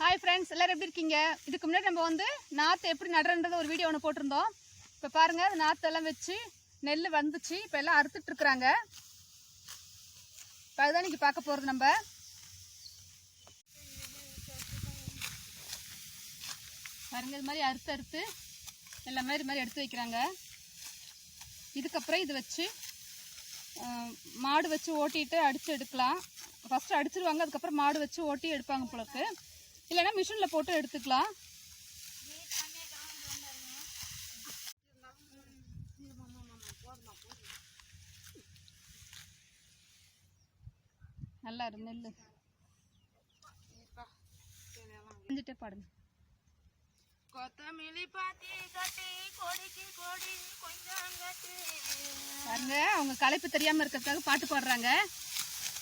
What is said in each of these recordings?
Hi friends எல்லோரும் எப்படி இருக்கீங்க? இதுக்கு முன்னாடி நம்ம வந்து நாற்று எப்படி நடுறன்றது ஒரு வீடியோ ஒன்று போட்டிருந்தோம். இப்போ பாருங்கள் அந்த நாற்றெல்லாம் வச்சு நெல் வந்துச்சு. இப்போ எல்லாம் அறுத்துட்டு இருக்கிறாங்க. இப்போ அதுதான் இன்றைக்கி பார்க்க போகிறது நம்ம. பாருங்கள் இது மாதிரி அறுத்து அறுத்து எல்லாமே இது மாதிரி எடுத்து வைக்கிறாங்க. இதுக்கப்புறம் இது வச்சு மாடு வச்சு ஓட்டிட்டு அடித்து எடுக்கலாம். ஃபஸ்ட்டு அடிச்சிருவாங்க அதுக்கப்புறம் மாடு வச்சு ஓட்டி எடுப்பாங்க போலக்கு இல்லைன்னா மிஷினில் போட்டு எடுத்துக்கலாம். நல்லா இரு நெல் செஞ்சுட்டே பாடுங்க கொத்தமல்லி பாத்தி கட்டி கொடிக்கு கொடி கொஞ்சம் பாருங்க அவங்க களைப்பு தெரியாம இருக்கிறதுக்காக பாட்டு பாடுறாங்க.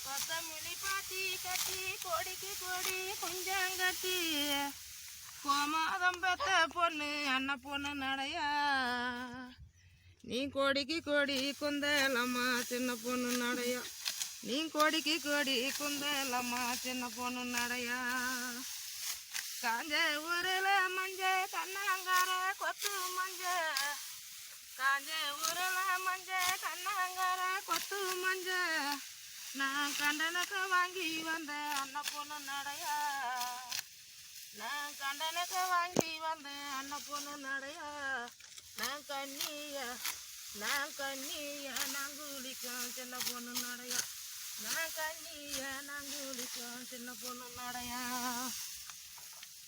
கொத்தமல்லி பாத்தி கட்டி கொடிக்கு கொடி குஞ்சாங்கட்டி. கட்டி கோமாதம் பெத்த பொண்ணு அண்ணன் பொண்ணு நடையா. நீ கொடிக்கு கொடி குந்தலம்மா சின்ன பொண்ணு நடையா. நீ கொடிக்கு கொடி குந்தலம்மா சின்ன பொண்ணு நடையா. காஞ்ச ஊரில் மஞ்ச கண்ணாங்கார கொத்து மஞ்ச. காஞ்ச ஊரில் மஞ்ச கண்ணாங்கார கொத்து மஞ்ச. நான் கண்டனுக்கு வாங்கி வந்த அண்ணா பொண்ணு நடையா? நான் கண்டனுக்கு வாங்கி வந்த அண்ணா பொண்ணு நடையா? நான் கண்ணியா நான் கண்ணியா நான் குளிக்கும் சின்ன பொண்ணு நடையா? நான் கண்ணியா நான் குளிக்கும் சின்ன பொண்ணு நடையா?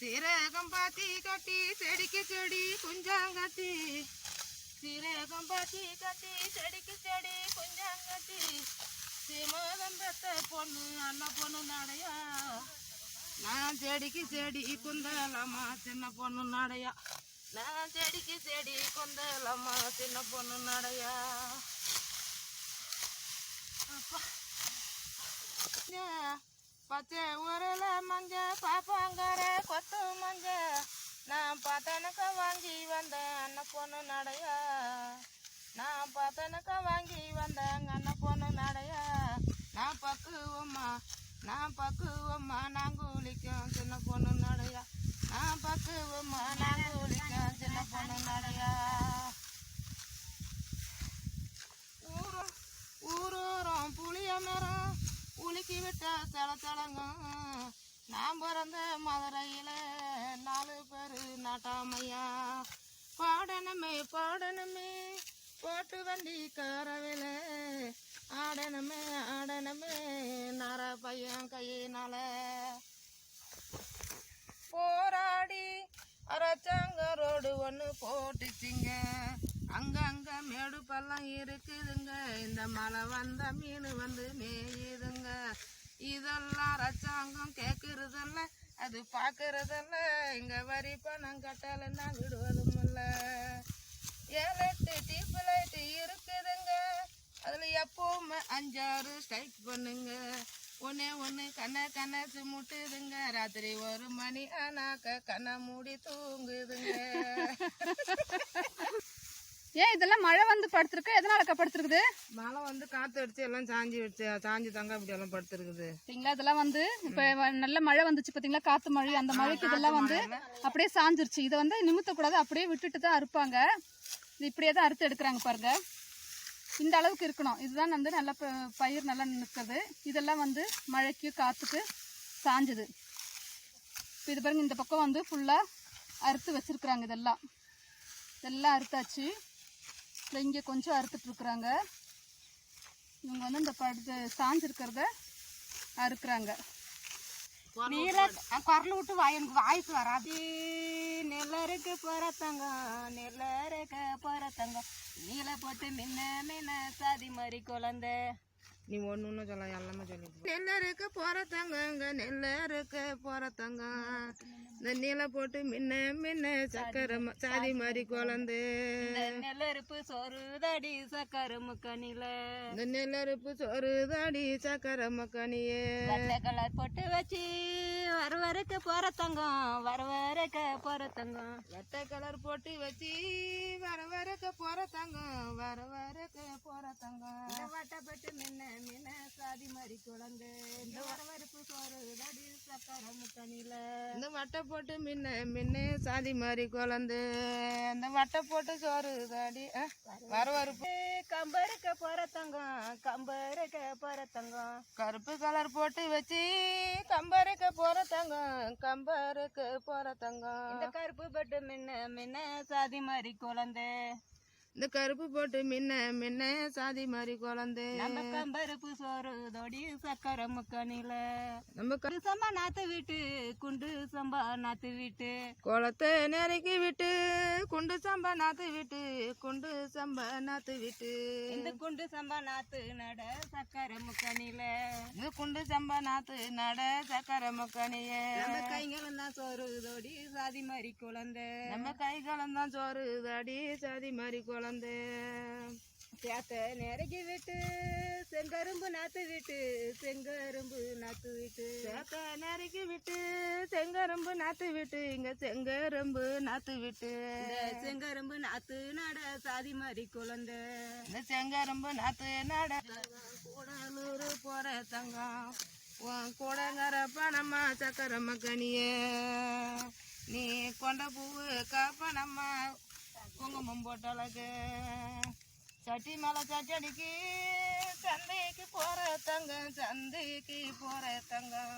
சீரகம் பாத்தி கட்டி செடிக்கு செடி குஞ்சாங்கட்டி சீரகம் பாத்தி கட்டி செடிக்கு செடி குஞ்சாங்கட்டி சீமோதம் பெத்த பொண்ணு அண்ணன் பொண்ணு நடையா? நான் செடிக்கு செடி குந்தலம்மா சின்ன பொண்ணு நடையா? நான் செடிக்கு செடி குந்தலம்மா சின்ன பொண்ணு நடையா? அப்பா. பச்சை ஊரில் மஞ்ச பாப்பாங்கார கொத்து மஞ்ச. நான் பார்த்தனுக்க வாங்கி வந்தேன் அண்ணன் பொண்ணு நடையா? நான் பார்த்தனுக்க வாங்கி வந்தேன் அண்ணன் பொண்ணு நடையா? நான் பக்குவம்மா நான் பக்குவம்மா நான் குளிக்கும் சின்ன பொண்ணு நடையா. நான் பக்குவம்மா நான் குளிக்கும் சின்ன பொண்ணு நடையா. ஊரும் ஊரூரம் புளிய மரம் உலுக்கி விட்டா தள தளங்க நான் பிறந்த மதுரையில் நாலு பேர் நாட்டாமையா. பாடணுமே பாடணுமே போட்டு வண்டி காரவில. ஆடணுமே ஆடணுமே நர பையன் கையினால போராடி அரசாங்க ரோடு ஒன்று போட்டுச்சிங்க. அங்கங்க மேடு பள்ளம் இருக்குதுங்க. இந்த மழை வந்த மீன் வந்து மேயுதுங்க. இதெல்லாம் அரசாங்கம் கேட்குறதில்ல அது பார்க்கறதில்ல இங்க வரி பணம் கட்டலைன்னா விடுவதும் இல்லை ஏழு எட்டு டீப் லைட்டு இருக்குதுங்க. அதுல எப்பவுமே அஞ்சாறு ஸ்ட்ரைக் பண்ணுங்க. ஒன்னே ஒன்று கண்ணை கண்ணை முட்டுதுங்க ராத்திரி ஒரு மணி ஆனாக்க கண்ணை மூடி தூங்குதுங்க. ஏன் இதெல்லாம் மழை வந்து படுத்திருக்கு? எதனால படுத்திருக்குது? மழை வந்து காத்து அடிச்சு எல்லாம் சாஞ்சி வச்சு சாஞ்சி தாங்க அப்படி எல்லாம் படுத்துருக்குது. பாத்தீங்களா இதெல்லாம் வந்து இப்ப நல்ல மழை வந்துச்சு பாத்தீங்களா? காத்து மழை அந்த மழைக்கு இதெல்லாம் வந்து அப்படியே சாஞ்சிருச்சு. இதை வந்து நிமித்தக்கூடாது அப்படியே விட்டுட்டு தான் அறுப்பாங்க. இப்படியே தான் அறுத்து எடுக்கிறாங்க பாருங்க. இந்த அளவுக்கு இருக்கணும். இதுதான் வந்து நல்ல ப- பயிர் நல்லா நிற்குது. இதெல்லாம் வந்து மழைக்கு காற்றுக்கு சாஞ்சுது. இப்போ இது பாருங்கள் இந்த பக்கம் வந்து ஃபுல்லாக அறுத்து வச்சிருக்கிறாங்க இதெல்லாம். இதெல்லாம் அறுத்தாச்சு. இல்லை இங்கே கொஞ்சம் அறுத்துட்ருக்குறாங்க இவங்க வந்து இந்த படுத்து சாஞ்சிருக்கிறத அறுக்குறாங்க. நீல குரல் விட்டு வாய் எனக்கு வாய்க்கு வராது. நெல்லருக்கு போறத்தங்க நெல்லருக்கு போறத்தங்க. நீல போட்டு மின்ன மின்ன சாதி மாதிரி குழந்தை. நீ ஒன்று ஒன்று சொல்ல எல்லாமே சொல்லி நெல்லருக்கு போறத்தங்க நெல்லருக்கு போறத்தங்க. இந்த நீல போட்டு மின்ன மின்ன சக்கரை சாதி மாதிரி குழந்தை. நெல்லறுப்பு சோறு தடி சக்கரை முக்கனில. இந்த நெல்லருப்பு சோறு தாடி சக்கரை மக்கனியே. கலர் போட்டு வச்சு வர வர இருக்க போற தங்கம் வர வரக்க போற தங்கம் வெட்டை கலர் போட்டு வச்சு வர வரக்க போற தங்கம் வர வரக்க போற தங்கம் இந்த வட்டப்பட்டு மின்ன மின்ன சாதி மாதிரி குழந்தை? இந்த வரவரப்பு சோறு தடி சக்கர முத்தனில இந்த வட்டை போட்டு மின்ன மின்ன சாதி மாதிரி குழந்து. அந்த வட்டை போட்டு சோறு தாடி அஹ், வர வறுப்பு கம்பருக்க போற தங்கம் கம்பருக்க போற தங்கம். கருப்பு கலர் போட்டு வச்சு கம்பரைக்க போற தங்கம் கம்பரைக்க போற தங்கம். இந்த கருப்பு பட்டு மின்ன மின்ன சாதி மாதிரி குழந்தை. இந்த கருப்பு போட்டு மின்ன மின்ன சாதி மாதிரி குழந்து. நம்ம கம்பருப்பு சோறு தொடி சக்கர முக்கனில நம்ம சம்பா நாத்து விட்டு குண்டு சம்பா நாத்து விட்டு. குளத்தை நெருக்கி விட்டு குண்டு சம்பா நாத்து விட்டு குண்டு சம்பா நாத்து விட்டு. இந்த குண்டு சம்பா நாத்து நட சக்கர முக்கனில இந்த குண்டு சம்பா நாத்து நட சக்கர முக்கணியே. நம்ம கைங்களும் தான் சோறு தொடி சாதி மாதிரி குழந்தை. நம்ம கைகளும் தான் சோறு தாடி சாதி மாதிரி குழந்து சேத்த நெருக்கி விட்டு செங்கரும்பு நாத்து விட்டு செங்கரும்பு நாத்து விட்டு. சேத்த நெருக்கி விட்டு செங்கரும்பு நாத்து விட்டு இங்க செங்கரும்பு நாத்து விட்டு. செங்கரும்பு நாத்து நட சாதி மாதிரி குழந்தை. இந்த செங்கரும்பு நாத்து நட கூடலூர் போற தங்கம். உன் கூடங்கர பணமா சக்கர மக்கனியே நீ கொண்ட பூவு காப்பனம்மா குங்குமம் போட்டழகு. சட்டி மேல சட்டடிக்கு சந்தைக்கு போற தங்கம் சந்தைக்கு போற தங்கம்.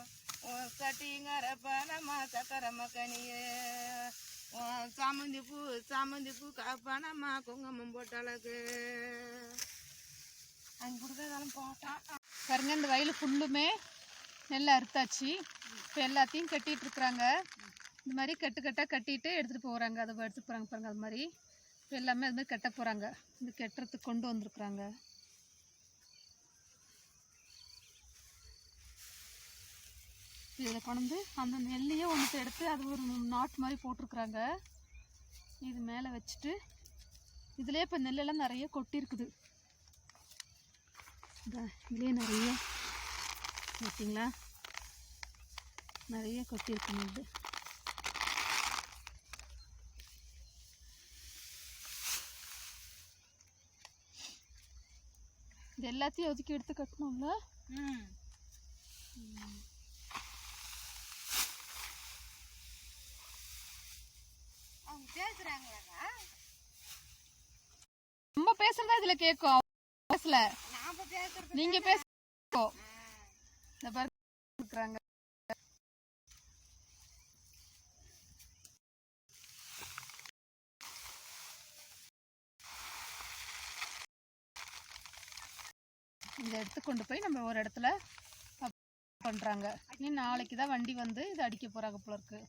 உன் சட்டிங்கர பணமா சக்கர மக்கனியே சாமந்தி பூ சாமந்தி பூ காப்பனம்மா குங்குமம் போட்டழகு. அங்க கொடுத்தாலும் போட்டான் பாருங்க இந்த வயல் ஃபுல்லுமே நெல் அறுத்தாச்சு. இப்போ எல்லாத்தையும் கட்டிட்டு இருக்கிறாங்க. இந்த மாதிரி கட்டு கட்டாக கட்டிட்டு எடுத்துகிட்டு போகிறாங்க அதை எடுத்துட்டு போகிறாங்க பாருங்க அது மாதிரி. இப்போ எல்லாமே அது மாதிரி கட்ட போகிறாங்க இந்த கெட்டுறதுக்கு கொண்டு வந்திருக்குறாங்க. இதில் கொண்டு அந்த நெல்லையே ஒன்று எடுத்து அது ஒரு நாட் மாதிரி போட்டிருக்குறாங்க. இது மேலே வச்சுட்டு இதுலேயே இப்போ நெல்லெல்லாம் நிறைய கொட்டியிருக்குது இதா இதுலேயே நிறைய பார்த்தீங்களா? நிறைய கொட்டியிருக்கு நெல் இது எல்லாத்தையும் ஒதுக்கி எடுத்து கட்டணும்ல? ம். அவங்க பேசுறாங்களா? நம்ம பேசுறதா இதுல கேட்கும் பேசல. நீங்க பேச இந்த பாருங்க எடுத்து கொண்டு போய் நம்ம ஒரு இடத்துல பண்ணுறாங்க இனி நாளைக்கு தான் வண்டி வந்து இதை அடிக்க போகிறாங்க போல இருக்குது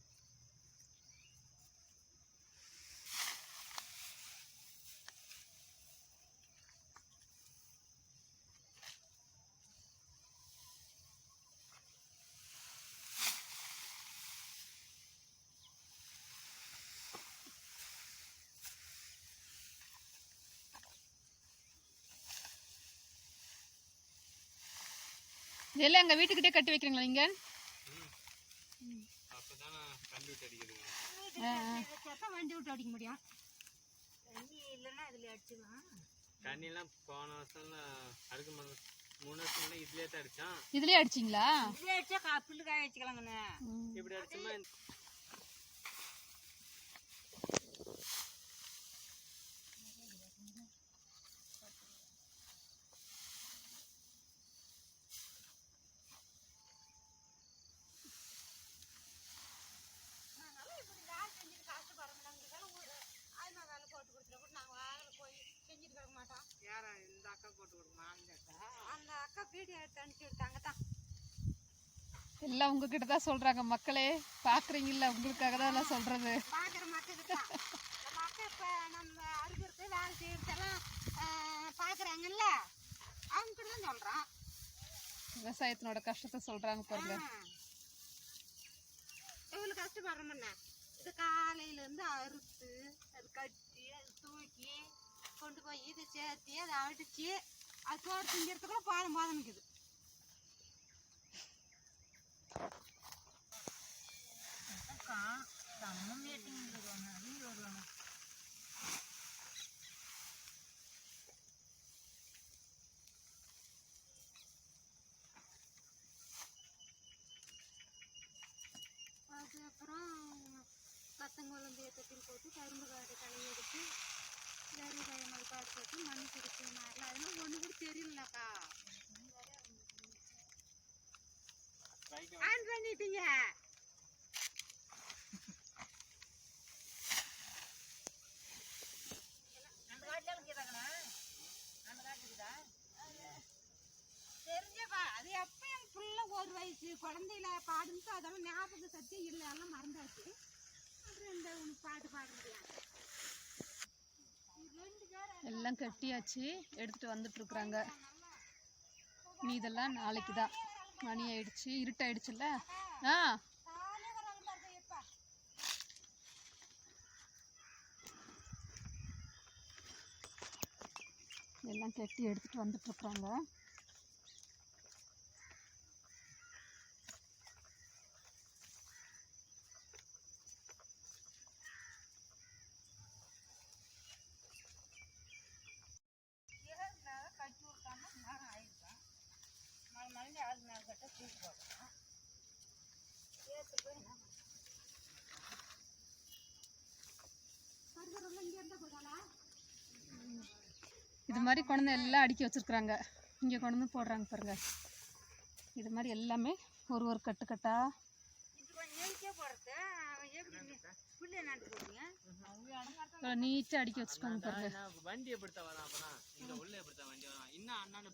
இதெல்லாம் எங்க வீட்டுக்கிட்டே கட்டி வைக்கிறீங்களா நீங்க ஆ, ஆ. வச்சா வண்டி விட்டு அடிக்க முடியும். தண்ணி இல்லைன்னா இதுல அடிச்சுக்கலாம் தண்ணியெல்லாம் போன வருஷம் அதுக்கு முன்ன- மூணு வருஷம் முன்னாடி இதுலயே தான் அடிச்சான் இதுலயே அடிச்சிங்களா? இதுல அடிச்சா கா புல்லு காய வச்சுக்கலாங்கண்ணே. இப்படி அடிச்சோம்னா அந்த அக்கா வீடியோ எடுத்து அனுப்பிச்சு விட்டாங்க தான் எல்லாம் உங்ககிட்ட தான் சொல்றாங்க. மக்களே பாக்குறீங்கல்ல உங்களுக்காக தான் எல்லாம் மக்களுக்கு தான். நம்ம அக்கா இப்ப நம்ம அறுக்கிறது வேலை செய்யறதெல்லாம் பாக்குறாங்கல்ல? அவங்க தான் சொல்றோம் விவசாயத்தினோட கஷ்டத்தை சொல்றாங்க பாருங்க. எவ்வளவு கஷ்டப்படுறோம்ண்ணே இது காலையில இருந்து அறுத்து அது கட்டி அது தூக்கி கொண்டு போய் இது சேர்த்து அதை அடிச்சு அது சோறு திங்கிறதுக்குள்ள போதும் போதும் நிற்குது దమ్మం పెట్టింది குழந்தையில பாடுன்னு அதெல்லாம் ஞாபக சக்தி இல்லை. எல்லாம் மறந்தாச்சு. அப்புறம் இந்த பாட்டு பாட முடியாது எல்லாம் கட்டியாச்சு. எடுத்துட்டு வந்துட்டு இருக்கிறாங்க. மீதெல்லாம் நாளைக்கு தான். மணி ஆயிடுச்சு. இருட்டாயிடுச்சுல்ல? ஆ. எல்லாம் கட்டி எடுத்துட்டு வந்துட்டு இருக்கிறாங்க கட்டி விட்டாங்க நேரம் ஆயிருக்கும் மழை மழை ஆறு நாள் கட்ட தூக்கி போடணும் ஏற்று போய் என்ன பருவரெல்லாம் இங்கே இருந்தால் போதாளா இது மாதிரி கொண்டு வந்து எல்லாம் அடுக்கி வச்சுருக்குறாங்க. இங்கே கொண்டு வந்து போடுறாங்க பாருங்க. இது மாதிரி எல்லாமே ஒரு ஒரு கட்டு கட்டாக நீட்டாக அடுக்கி வச்சிருக்காங்க பாருங்க.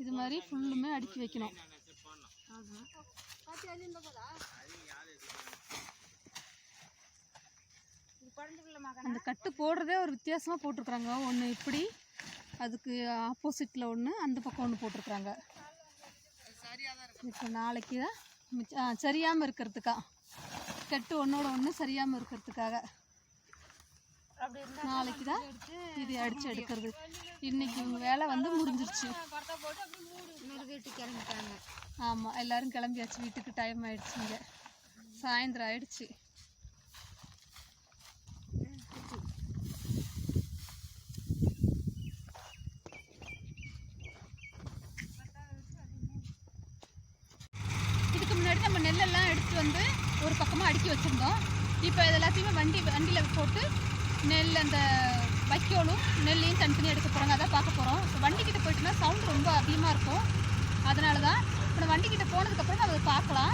இது மாதிரி ஃபுல்லுமே அடுக்கி வைக்கணும். அந்த கட்டு போடுறதே ஒரு வித்தியாசமாக போட்டிருக்கிறாங்க. ஒன்று இப்படி அதுக்கு ஆப்போசிட்டில் ஒன்று அந்த பக்கம் ஒன்று போட்டிருக்கிறாங்க. இப்போ நாளைக்கு தான் மிச்ச ஆ சரியாமல் இருக்கிறதுக்கா. கட்டு ஒன்றோட ஒன்று சரியாமல் இருக்கிறதுக்காக. நாளைக்கு தான் இது அடித்து எடுக்கிறது. இன்னைக்கு இவங்க வேலை வந்து முடிஞ்சிருச்சு. கிளம்பிட்டாங்க. ஆமாம் எல்லாரும் கிளம்பியாச்சு. வீட்டுக்கு டைம் ஆயிடுச்சுங்க சாயந்தரம் ஆயிடுச்சு இதுக்கு முன்னாடி நம்ம நெல்லெல்லாம் எடுத்து வந்து ஒரு பக்கமாக அடுக்கி வச்சுருந்தோம். இப்போ இது எல்லாத்தையுமே வண்டி வண்டியில் போட்டு நெல் அந்த வைக்கோலும் நெல்லையும் தனித்தனியாக எடுக்க போகிறாங்க அதான் பார்க்க போகிறோம் இப்போ வண்டிக்கிட்ட போயிட்டுனா சவுண்ட் ரொம்ப அதிகமாக இருக்கும். அதனால தான் இப்போ நம்ம வண்டிக்கிட்ட போனதுக்கப்புறம் நம்ம அதை பார்க்கலாம்.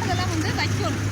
அந்த வந்து வைக்கணும்.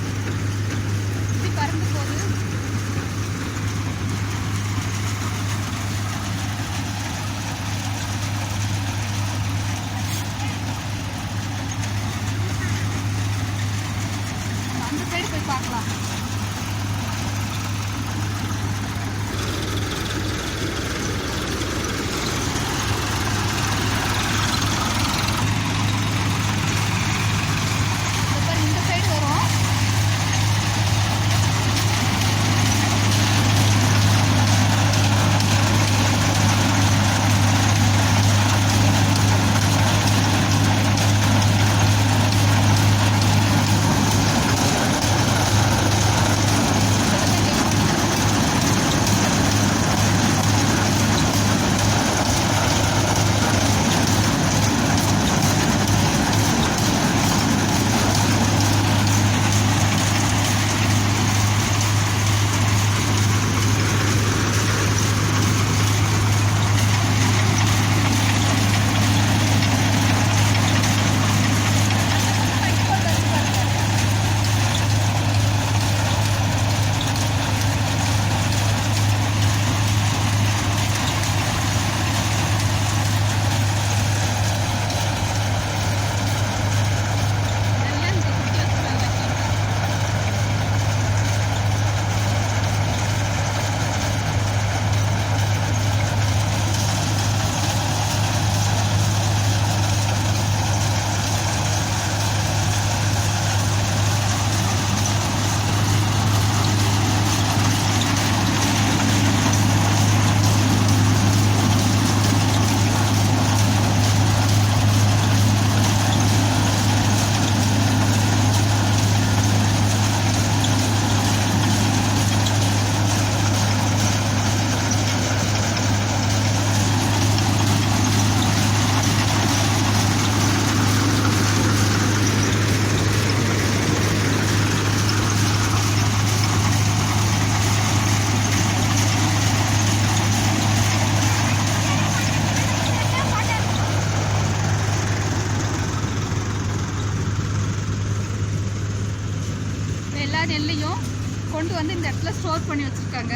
இடத்துல ஸ்டோர் பண்ணி வச்சிருக்காங்க.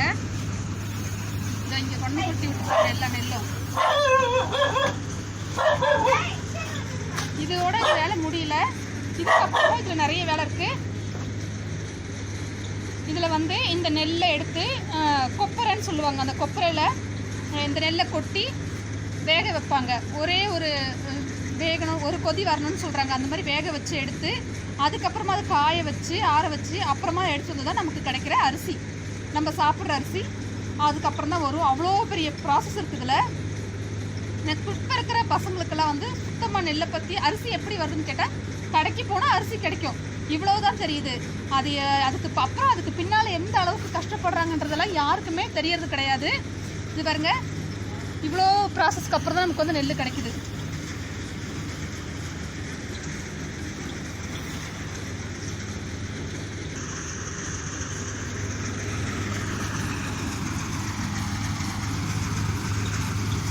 இதோ இங்க கொண்டு கொட்டி விட்டுருக்காங்க எல்லா நெல்லும். இதோட இந்த வேலை முடியல. இதுக்கப்புறம் இதுல நிறைய வேலை இருக்கு. இதுல வந்து இந்த நெல்லை எடுத்து கொப்பரைன்னு சொல்லுவாங்க. அந்த கொப்பரையில இந்த நெல்லை கொட்டி வேக வைப்பாங்க. ஒரே ஒரு வேகணும். ஒரு கொதி வரணும்னு சொல்கிறாங்க அந்த மாதிரி வேக வச்சு எடுத்து அதுக்கப்புறமா அதை காய வச்சு ஆற வச்சு அப்புறமா எடுத்து வந்து தான் நமக்கு கிடைக்கிற அரிசி. நம்ம சாப்பிட்ற அரிசி. அதுக்கப்புறம் தான் வரும். அவ்வளோ பெரிய ப்ராசஸ் இருக்குதுல. இப்போ இருக்கிற பசங்களுக்கெல்லாம் வந்து சுத்தமாக நெல்லை பற்றி அரிசி எப்படி வருதுன்னு கேட்டால் கடைக்கு போனால் அரிசி கிடைக்கும். இவ்வளவுதான் தெரியுது. அது அதுக்கு அப்புறம் அதுக்கு பின்னால் எந்த அளவுக்கு கஷ்டப்படுறாங்கன்றதெல்லாம் யாருக்குமே தெரியறது கிடையாது. இது பாருங்க. இவ்வளோ ப்ராசஸ்க்கு அப்புறம் தான் நமக்கு வந்து நெல் கிடைக்குது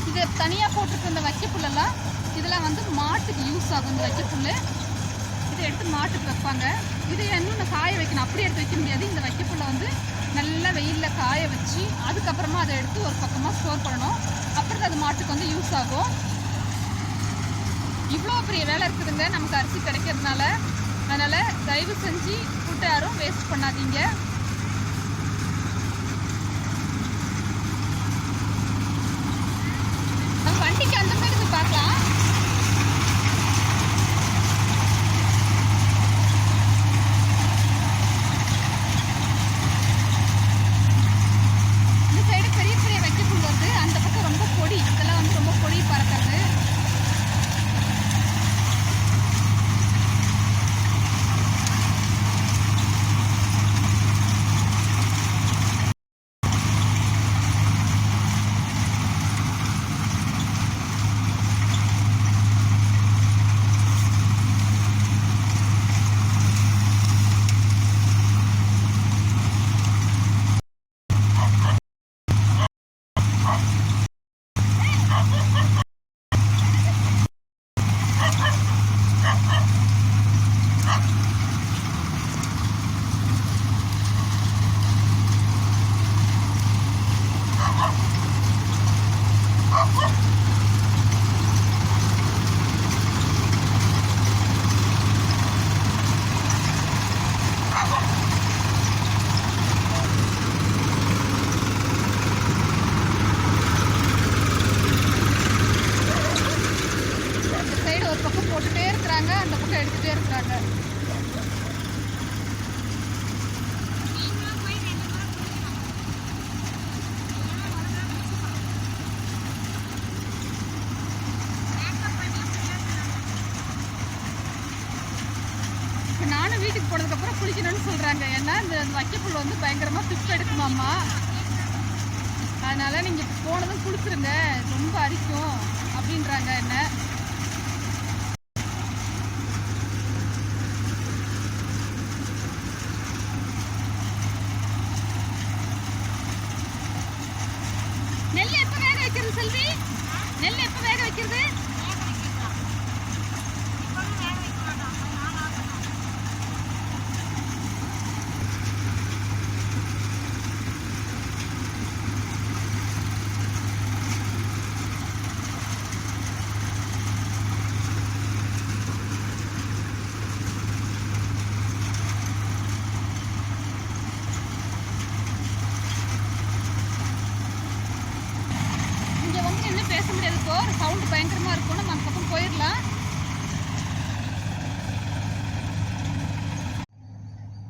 இது தனியாக போட்டிருக்க இந்த வைக்கப்புள்ளெல்லாம் இதெல்லாம் வந்து மாட்டுக்கு யூஸ் ஆகும் இந்த வைக்கப்புல்லு. இதை எடுத்து மாட்டுக்கு வைப்பாங்க. இதை இன்னும் காய வைக்கணும். அப்படியே எடுத்து வைக்க முடியாது. இந்த வைக்கப்புல்லை வந்து நல்லா வெயிலில் காய வச்சு அதுக்கப்புறமா அதை எடுத்து ஒரு பக்கமாக ஸ்டோர் பண்ணணும். அப்புறம் அது மாட்டுக்கு வந்து யூஸ் ஆகும். இவ்வளோ பெரிய வேலை இருக்குதுங்க. நமக்கு அரிசி கிடைக்கிறதுனால. அதனால் தயவு செஞ்சு ஃபுட்டை யாரும் வேஸ்ட் பண்ணாதீங்க. வீட்டுக்கு போனதுக்கப்புறம் குளிக்கணும்னு சொல்கிறாங்க ஏன்னா இந்த வைக்கப்புல் வந்து பயங்கரமாக பிப் எடுக்குமாம்மா. அதனால் நீங்கள் போனதும் குளிச்சிருங்க. ரொம்ப அரிக்கும் அப்படின்றாங்க என்ன நெல் எப்போ வேக வைக்கிறது செல்வி நெல் எப்போ வேக வைக்கிறது இங்கே வந்து நின்று பேச முடியாது இப்போ சவுண்ட் பயங்கரமாக இருக்கும் நம்ம அந்த பக்கம் போயிடலாம்.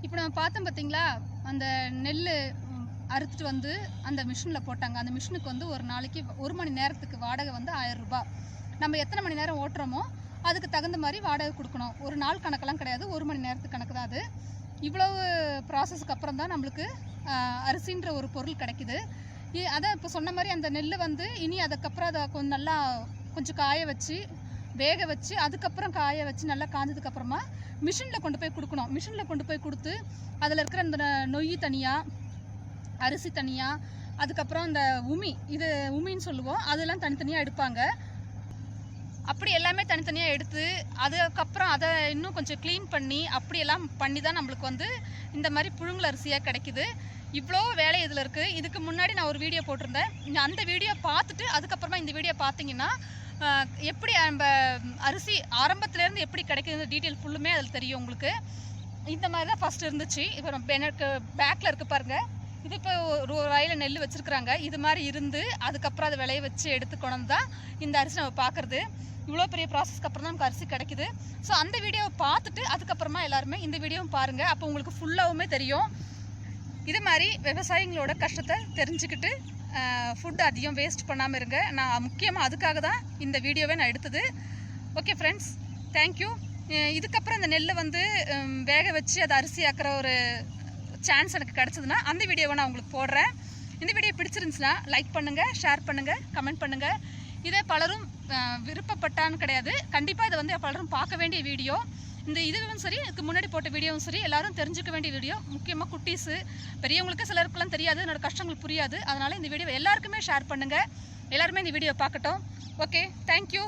இப்போ நம்ம பார்த்தோம் பார்த்தீங்களா அந்த நெல் அறுத்துட்டு வந்து அந்த மிஷினில் போட்டாங்க. அந்த மிஷினுக்கு வந்து ஒரு நாளைக்கு ஒரு மணி நேரத்துக்கு வாடகை வந்து ஆயிரம் ரூபாய். நம்ம எத்தனை மணி நேரம் ஓட்டுறோமோ அதுக்கு தகுந்த மாதிரி வாடகை கொடுக்கணும். ஒரு நாள் கணக்கெல்லாம் கிடையாது. ஒரு மணி நேரத்துக்கு கணக்கு தான் அது. இவ்வளவு ப்ராசஸ்க்கு அப்புறம் தான் நம்மளுக்கு அரிசின்ற ஒரு பொருள் கிடைக்குது. இ- அதான் இப்போ சொன்ன மாதிரி அந்த நெல் வந்து இனி அதுக்கப்புறம் அதை கொஞ்சம் நல்லா கொஞ்சம் காய வச்சு வேக வச்சு அதுக்கப்புறம் காய வச்சு நல்லா காஞ்சதுக்கப்புறமா மிஷினில் கொண்டு போய் கொடுக்கணும். மிஷினில் கொண்டு போய் கொடுத்து அதில் இருக்கிற அந்த நொய் தனியாக அரிசி தனியாக அதுக்கப்புறம் அந்த உமி இது உமின்னு சொல்லுவோம். அதெல்லாம் தனித்தனியாக எடுப்பாங்க. அப்படி எல்லாமே தனித்தனியாக எடுத்து அதுக்கப்புறம் அதை இன்னும் கொஞ்சம் க்ளீன் பண்ணி அப்படியெல்லாம் பண்ணி தான் நம்மளுக்கு வந்து இந்த மாதிரி புழுங்கல் அரிசியாக கிடைக்குது. இவ்வளோ வேலை இதில் இருக்குது இதுக்கு முன்னாடி நான் ஒரு வீடியோ போட்டிருந்தேன். அந்த வீடியோ பார்த்துட்டு அதுக்கப்புறமா இந்த வீடியோ பார்த்தீங்கன்னா எப்படி நம்ம அரிசி ஆரம்பத்துலேருந்து எப்படி கிடைக்குது டீட்டெயில் ஃபுல்லுமே அதில் தெரியும் உங்களுக்கு. இந்த மாதிரி தான் ஃபஸ்ட் இருந்துச்சு. இப்போ நம்ம எனக்கு பேக்கில் இருக்குது பாருங்கள் இது இப்போ ஒரு வயலில் நெல் வச்சுருக்குறாங்க. இது மாதிரி இருந்து அதுக்கப்புறம் அதை விளைய வச்சு எடுத்து கொண்டு தான் இந்த அரிசி நம்ம பார்க்குறது. இவ்வளோ பெரிய ப்ராசஸ்க்கு அப்புறம் தான் நமக்கு அரிசி கிடைக்குது. ஸோ அந்த வீடியோவை பார்த்துட்டு அதுக்கப்புறமா எல்லாருமே இந்த வீடியோவும் பாருங்கள் அப்போ உங்களுக்கு ஃபுல்லாகவுமே தெரியும். இது மாதிரி விவசாயிங்களோட கஷ்டத்தை தெரிஞ்சுக்கிட்டு ஃபுட் அதிகம் வேஸ்ட் பண்ணாமல் இருங்க. நான் முக்கியமாக அதுக்காக தான் இந்த வீடியோவை நான் எடுத்தது. ஓகே ஃப்ரெண்ட்ஸ் தேங்க்யூ இதுக்கப்புறம் இந்த நெல்லை வந்து வேக வச்சு அதை அரிசி ஆக்கிற ஒரு சான்ஸ் எனக்கு கிடச்சதுன்னா அந்த வீடியோவை நான் உங்களுக்கு போடுறேன். இந்த வீடியோ பிடிச்சிருந்துச்சுன்னா லைக் பண்ணுங்கள் ஷேர் பண்ணுங்கள் கமெண்ட் பண்ணுங்கள் இதே பலரும் விருப்பப்பட்டான்னு கிடையாது. கண்டிப்பாக இதை வந்து பலரும் பார்க்க வேண்டிய வீடியோ. இந்த இதுவும் சரி இதுக்கு முன்னாடி போட்ட வீடியோவும் சரி எல்லாரும் தெரிஞ்சுக்க வேண்டிய வீடியோ. முக்கியமாக குட்டீஸு. பெரியவங்களுக்கு சிலருக்குலாம் தெரியாது என்னோட கஷ்டங்கள் புரியாது. அதனால் இந்த வீடியோ எல்லாருக்குமே ஷேர் பண்ணுங்கள் எல்லாருமே இந்த வீடியோ பார்க்கட்டும். Okay thank you